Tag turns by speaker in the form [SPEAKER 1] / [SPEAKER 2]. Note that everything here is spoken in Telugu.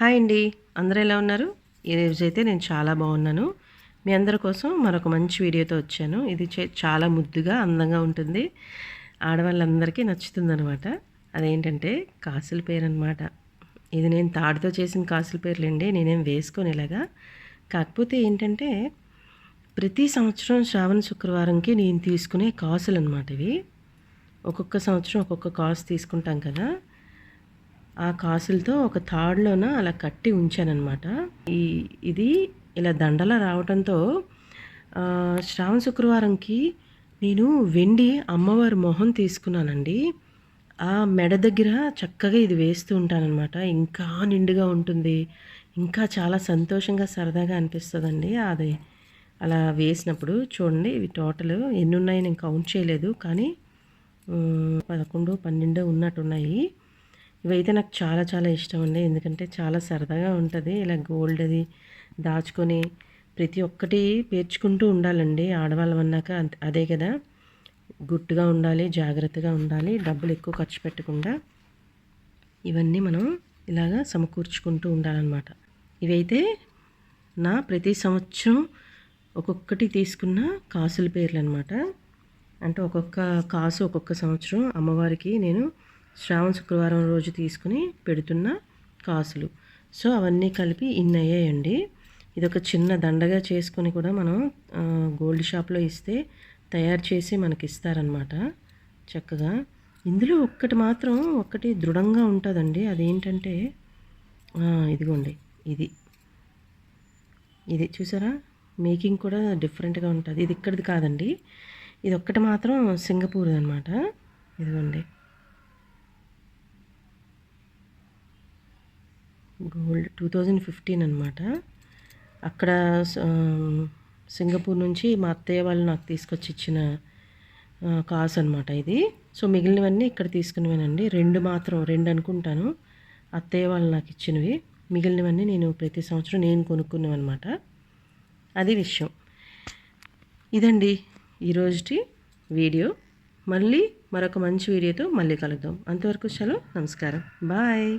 [SPEAKER 1] హాయ్ అండి. అందరూ ఎలా ఉన్నారు? ఈరోజు అయితే నేను చాలా బాగున్నాను. మీ అందరి కోసం మరొక మంచి వీడియోతో వచ్చాను. ఇది చాలా ముద్దుగా అందంగా ఉంటుంది. ఆడవాళ్ళందరికీ నచ్చుతుంది అనమాట అదేంటంటే కాసుల పేరు అనమాట ఇది నేను తాడుతో చేసిన కాసుల పేర్లండి. నేనేం వేసుకొని ఇలాగా. కాకపోతే ఏంటంటే ప్రతి సంవత్సరం శ్రావణ శుక్రవారంకి నేను తీసుకునే కాసులు అనమాట ఇవి. ఒక్కొక్క సంవత్సరం ఒక్కొక్క కాసు తీసుకుంటాం కదా. ఆ కాసులతో ఒక తాడులోన అలా కట్టి ఉంచానమాట ఈ ఇది ఇలా దండల రావడంతో శ్రావణ శుక్రవారంకి నేను వెండి అమ్మవారి మొహం తీసుకున్నానండి. ఆ మెడ దగ్గర చక్కగా ఇది వేస్తూ ఉంటానన్నమాట. ఇంకా నిండుగా ఉంటుంది. ఇంకా చాలా సంతోషంగా సరదాగా అనిపిస్తుందండి. అది అలా వేసినప్పుడు చూడండి ఇవి టోటల్ ఎన్ని ఉన్నాయి నేను కౌంట్ చేయలేదు. కానీ పదకొండు పన్నెండు ఉన్నట్టున్నాయి. ఇవైతే నాకు చాలా చాలా ఇష్టం అండి ఎందుకంటే చాలా సరదాగా ఉంటుంది. ఇలా గోల్డ్ అది దాచుకొని ప్రతి ఒక్కటి పేర్చుకుంటూ ఉండాలండి. ఆడవాళ్ళం అన్నాక అదే కదా. గుట్టుగా ఉండాలి జాగ్రత్తగా ఉండాలి డబ్బులు ఎక్కువ ఖర్చు పెట్టకుండా ఇవన్నీ మనం ఇలాగా సమకూర్చుకుంటూ ఉండాలన్నమాట. ఇవైతే నా ప్రతి సంవత్సరం ఒక్కొక్కటి తీసుకున్న కాసుల పేర్లు అనమాట అంటే ఒక్కొక్క కాసు ఒక్కొక్క సంవత్సరం అమ్మవారికి నేను శ్రావణ శుక్రవారం రోజు తీసుకుని పెడుతున్న కాసులు. సో అవన్నీ కలిపి ఇన్ అయ్యాయండి ఇది ఒక చిన్న దండగా చేసుకొని కూడా మనం గోల్డ్ షాప్లో ఇస్తే తయారు చేసి మనకి ఇస్తారనమాట చక్కగా. ఇందులో ఒక్కటి మాత్రం ఒక్కటి దృఢంగా ఉంటుందండి. అదేంటంటే ఇదిగోండి. ఇది. ఇది చూసారా? మేకింగ్ కూడా డిఫరెంట్గా ఉంటుంది. ఇది ఇక్కడిది కాదండి. ఇది ఒక్కటి మాత్రం సింగపూర్ అనమాట ఇదిగోండి. గోల్డ్ టూ థౌజండ్ ఫిఫ్టీన్ అనమాట అక్కడ సింగపూర్ నుంచి మా అత్తయ్య వాళ్ళు నాకు తీసుకొచ్చి ఇచ్చిన కాస్ అనమాట ఇది. సో మిగిలినవన్నీ ఇక్కడ తీసుకునేవానండి. రెండు మాత్రం రెండు అనుకుంటాను. అత్తయ్య వాళ్ళు నాకు ఇచ్చినవి. మిగిలినవన్నీ నేను ప్రతి సంవత్సరం నేను కొనుక్కునేవన్నమాట అది విషయం. ఇదండి ఈరోజుటి వీడియో. మళ్ళీ మరొక మంచి వీడియోతో మళ్ళీ కలుద్దాం. అంతవరకు సెలవు నమస్కారం. బాయ్.